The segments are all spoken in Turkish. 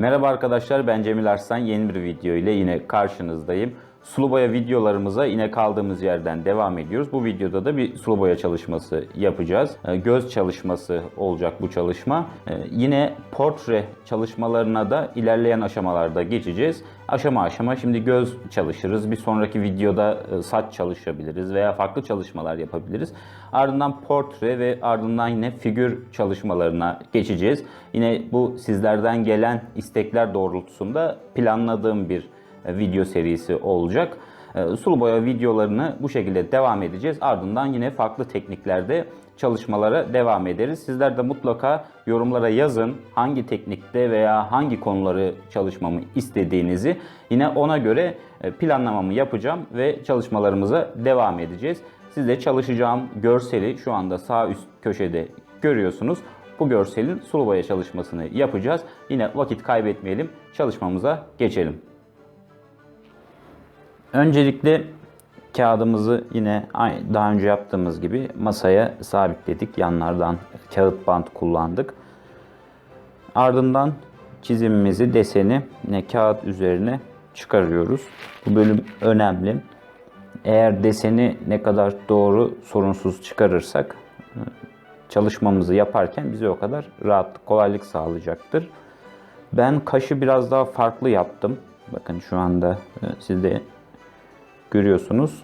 Merhaba arkadaşlar ben Cemil Arslan yeni bir video ile yine karşınızdayım. Sulu boya videolarımıza yine kaldığımız yerden devam ediyoruz. Bu videoda da bir sulu boya çalışması yapacağız. Ee, Göz çalışması olacak bu çalışma. Ee, Yine portre çalışmalarına da ilerleyen aşamalarda geçeceğiz. Aşama aşama şimdi göz çalışırız. Bir sonraki videoda e, saç çalışabiliriz veya farklı çalışmalar yapabiliriz. Ardından portre ve ardından yine figür çalışmalarına geçeceğiz. Yine bu sizlerden gelen istekler doğrultusunda planladığım bir video serisi olacak. E, Sulu boya videolarını bu şekilde devam edeceğiz. Ardından yine farklı tekniklerde çalışmalara devam ederiz. Sizler de mutlaka yorumlara yazın hangi teknikte veya hangi konuları çalışmamı istediğinizi. Yine ona göre e, planlamamı yapacağım ve çalışmalarımıza devam edeceğiz. Siz de çalışacağım görseli şu anda sağ üst köşede görüyorsunuz. Bu görselin sulu boya çalışmasını yapacağız. Yine vakit kaybetmeyelim. Çalışmamıza geçelim. Öncelikle kağıdımızı yine daha önce yaptığımız gibi masaya sabitledik. Yanlardan kağıt bant kullandık. Ardından çizimimizi, deseni yine kağıt üzerine çıkarıyoruz. Bu bölüm önemli. Eğer deseni ne kadar doğru, sorunsuz çıkarırsak e, çalışmamızı yaparken bize o kadar rahatlık, kolaylık sağlayacaktır. Ben kaşı biraz daha farklı yaptım. Bakın şu anda e, siz de görüyorsunuz.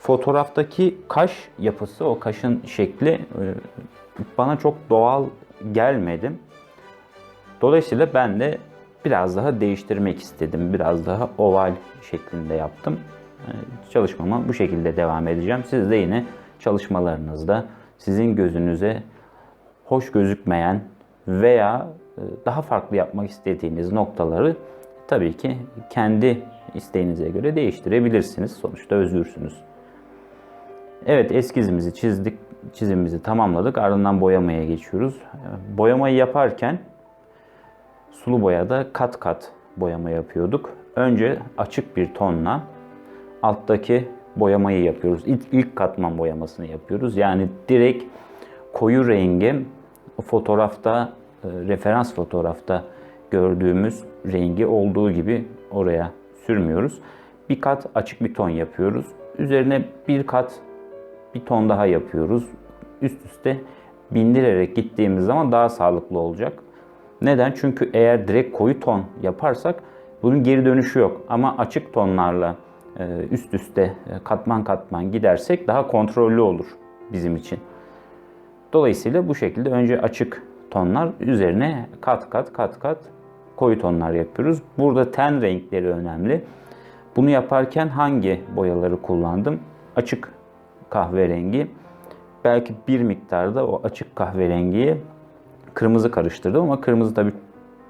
Fotoğraftaki kaş yapısı, o kaşın şekli e, bana çok doğal gelmedi. Dolayısıyla ben de biraz daha değiştirmek istedim. Biraz daha oval şeklinde yaptım. E, Çalışmama bu şekilde devam edeceğim. Siz de yine çalışmalarınızda sizin gözünüze hoş gözükmeyen veya e, daha farklı yapmak istediğiniz noktaları tabii ki kendi isteğinize göre değiştirebilirsiniz. Sonuçta özgürsünüz. Evet eskizimizi çizdik, çizimimizi tamamladık. Ardından boyamaya geçiyoruz. Boyamayı yaparken sulu boyada kat kat boyama yapıyorduk. Önce açık bir tonla alttaki boyamayı yapıyoruz. İlk, ilk katman boyamasını yapıyoruz. Yani direkt koyu rengi fotoğrafta, e, referans fotoğrafta gördüğümüz rengi olduğu gibi oraya sürmüyoruz. Bir kat açık bir ton yapıyoruz. Üzerine bir kat bir ton daha yapıyoruz. Üst üste bindirerek gittiğimiz zaman daha sağlıklı olacak. Neden? Çünkü eğer direkt koyu ton yaparsak bunun geri dönüşü yok. Ama açık tonlarla e, üst üste e, katman katman gidersek daha kontrollü olur bizim için. Dolayısıyla bu şekilde önce açık tonlar üzerine kat kat kat kat koyu tonlar yapıyoruz. Burada ten renkleri önemli. Bunu yaparken hangi boyaları kullandım? Açık kahverengi. Belki bir miktarda o açık kahverengiyi kırmızı karıştırdım ama kırmızı tabii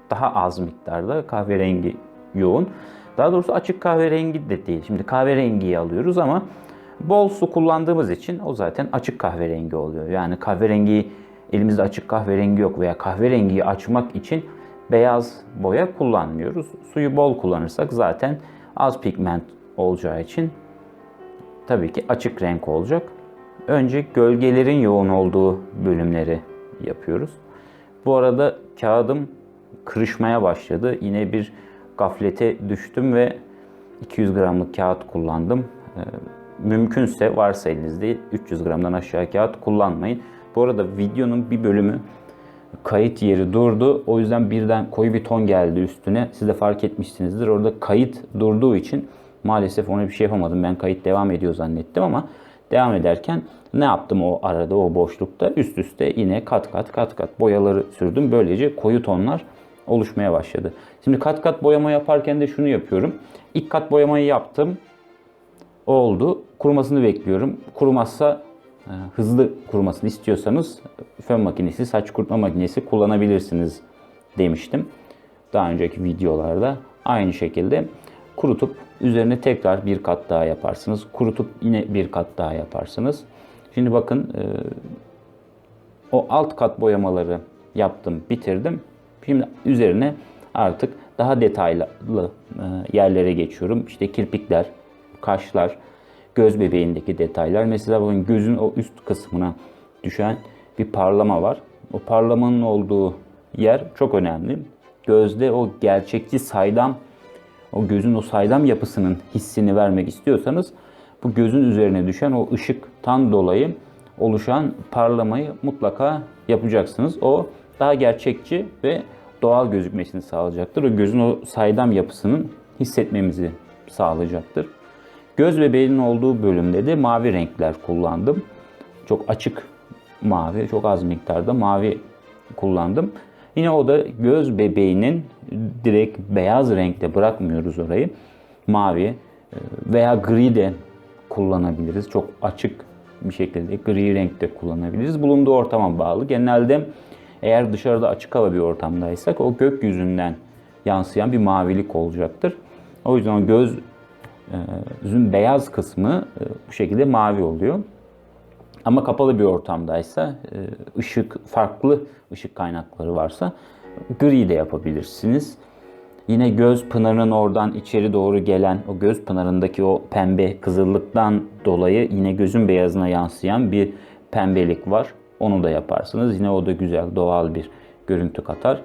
daha az miktarda kahverengi yoğun. Daha doğrusu açık kahverengi de değil. Şimdi kahverengiyi alıyoruz ama bol su kullandığımız için o zaten açık kahverengi oluyor. Yani kahverengi elimizde açık kahverengi yok veya kahverengiyi açmak için beyaz boya kullanmıyoruz. Suyu bol kullanırsak zaten az pigment olacağı için tabii ki açık renk olacak. Önce gölgelerin yoğun olduğu bölümleri yapıyoruz. Bu arada kağıdım kırışmaya başladı. Yine bir gaflete düştüm ve 200 gramlık kağıt kullandım. Ee, Mümkünse varsa elinizde 300 gramdan aşağı kağıt kullanmayın. Bu arada videonun bir bölümü kayıt yeri durdu. O yüzden birden koyu bir ton geldi üstüne. Siz de fark etmişsinizdir. Orada kayıt durduğu için maalesef ona bir şey yapamadım. Ben kayıt devam ediyor zannettim ama devam ederken ne yaptım o arada o boşlukta? Üst üste yine kat kat kat kat boyaları sürdüm. Böylece koyu tonlar oluşmaya başladı. Şimdi kat kat boyama yaparken de şunu yapıyorum. İlk kat boyamayı yaptım. Oldu. Kurumasını bekliyorum. Kurumazsa hızlı kurumasını istiyorsanız fön makinesi, saç kurutma makinesi kullanabilirsiniz demiştim. Daha önceki videolarda aynı şekilde kurutup üzerine tekrar bir kat daha yaparsınız. Kurutup yine bir kat daha yaparsınız. Şimdi bakın e, o alt kat boyamaları yaptım, bitirdim. Şimdi üzerine artık daha detaylı e, yerlere geçiyorum. İşte kirpikler, kaşlar, göz bebeğindeki detaylar. Mesela bakın gözün o üst kısmına düşen bir parlama var. O parlamanın olduğu yer çok önemli. gözde o gerçekçi saydam o gözün o saydam yapısının hissini vermek istiyorsanız bu gözün üzerine düşen o ışıktan dolayı oluşan parlamayı mutlaka yapacaksınız. O daha gerçekçi ve doğal gözükmesini sağlayacaktır. O gözün o saydam yapısının hissetmemizi sağlayacaktır. Göz bebeğinin olduğu bölümde de mavi renkler kullandım. Çok açık mavi, çok az miktarda mavi kullandım. Yine o da göz bebeğinin direkt beyaz renkte bırakmıyoruz orayı. Mavi e, veya gri de kullanabiliriz. Çok açık bir şekilde gri renkte kullanabiliriz. Bulunduğu ortama bağlı. Genelde eğer dışarıda açık hava bir ortamdaysak o gökyüzünden yansıyan bir mavilik olacaktır. O yüzden göz Gözün beyaz kısmı e, bu şekilde mavi oluyor. Ama kapalı bir ortamdaysa e, ışık farklı ışık kaynakları varsa gri de yapabilirsiniz. Yine göz pınarının oradan içeri doğru gelen o göz pınarındaki o pembe kızıllıktan dolayı yine gözün beyazına yansıyan bir pembelik var. Onu da yaparsınız. Yine o da güzel doğal bir görüntü katar.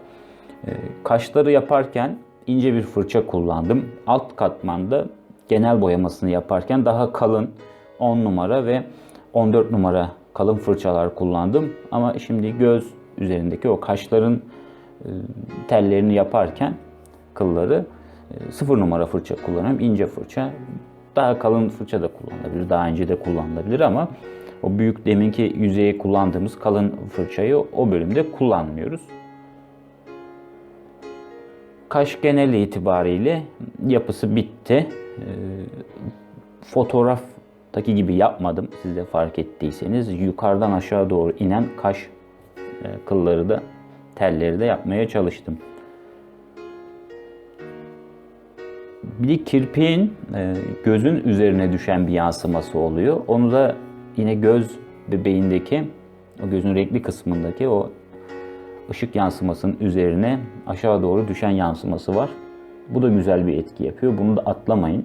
E, kaşları yaparken ince bir fırça kullandım. Alt katmanda genel boyamasını yaparken daha kalın 10 numara ve 14 numara kalın fırçalar kullandım. Ama şimdi göz üzerindeki o kaşların e, tellerini yaparken kılları 0 e, numara fırça kullanıyorum. ince fırça. Daha kalın fırça da kullanılabilir, daha ince de kullanılabilir ama o büyük deminki yüzeye kullandığımız kalın fırçayı o bölümde kullanmıyoruz. Kaş genel itibariyle yapısı bitti. Ee, fotoğraftaki gibi yapmadım. Siz de fark ettiyseniz yukarıdan aşağı doğru inen kaş e, kılları da telleri de yapmaya çalıştım. Bir de kirpiğin e, gözün üzerine düşen bir yansıması oluyor. Onu da yine göz bebeğindeki o gözün renkli kısmındaki o ışık yansımasının üzerine aşağı doğru düşen yansıması var. Bu da güzel bir etki yapıyor. Bunu da atlamayın.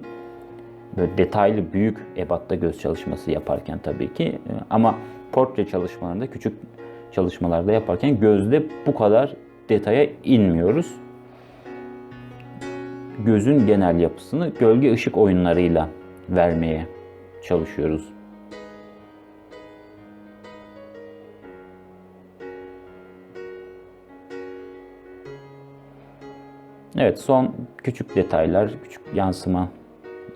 Böyle detaylı büyük ebatta göz çalışması yaparken tabii ki e, ama portre çalışmalarında küçük çalışmalarda yaparken gözde bu kadar detaya inmiyoruz. Gözün genel yapısını gölge ışık oyunlarıyla vermeye çalışıyoruz. Evet son küçük detaylar, küçük yansıma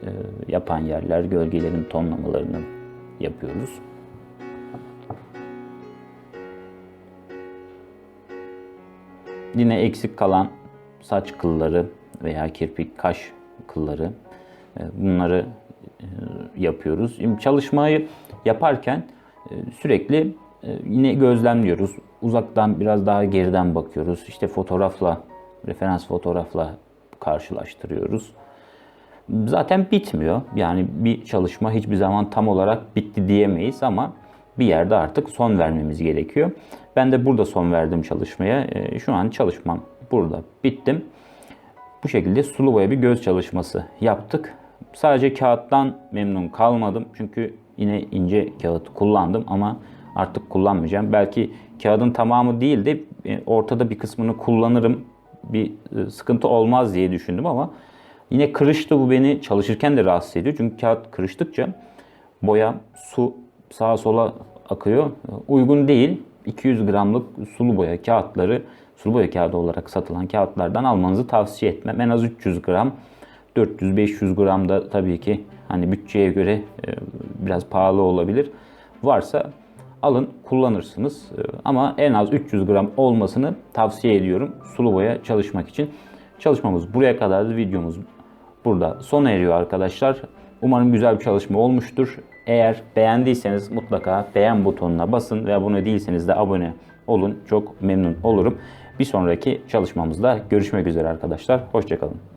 e, yapan yerler, gölgelerin tonlamalarını yapıyoruz. Yine eksik kalan saç kılları veya kirpik, kaş kılları e, bunları e, yapıyoruz. Çalışmayı yaparken sürekli yine gözlemliyoruz. Uzaktan biraz daha geriden bakıyoruz. İşte fotoğrafla referans fotoğrafla karşılaştırıyoruz. Zaten bitmiyor. Yani bir çalışma hiçbir zaman tam olarak bitti diyemeyiz ama bir yerde artık son vermemiz gerekiyor. Ben de burada son verdim çalışmaya. Ee, şu an çalışmam burada bittim. Bu şekilde sulu boya bir göz çalışması yaptık. Sadece kağıttan memnun kalmadım. Çünkü yine ince kağıt kullandım ama artık kullanmayacağım. Belki kağıdın tamamı değil de e, ortada bir kısmını kullanırım bir e, sıkıntı olmaz diye düşündüm ama yine kırıştı bu beni çalışırken de rahatsız ediyor. Çünkü kağıt kırıştıkça boya, su sağa sola akıyor. Uygun değil. 200 gramlık sulu boya kağıtları sulu boya kağıdı olarak satılan kağıtlardan almanızı tavsiye etmem. En az 300 gram 400-500 gram da tabii ki hani bütçeye göre e, biraz pahalı olabilir. Varsa alın kullanırsınız. Ee, ama en az 300 gram olmasını tavsiye ediyorum sulu boya çalışmak için. Çalışmamız buraya kadardı. Videomuz burada sona eriyor arkadaşlar. Umarım güzel bir çalışma olmuştur. Eğer beğendiyseniz mutlaka beğen butonuna basın ve abone değilseniz de abone olun. Çok memnun olurum. Bir sonraki çalışmamızda görüşmek üzere arkadaşlar. Hoşçakalın.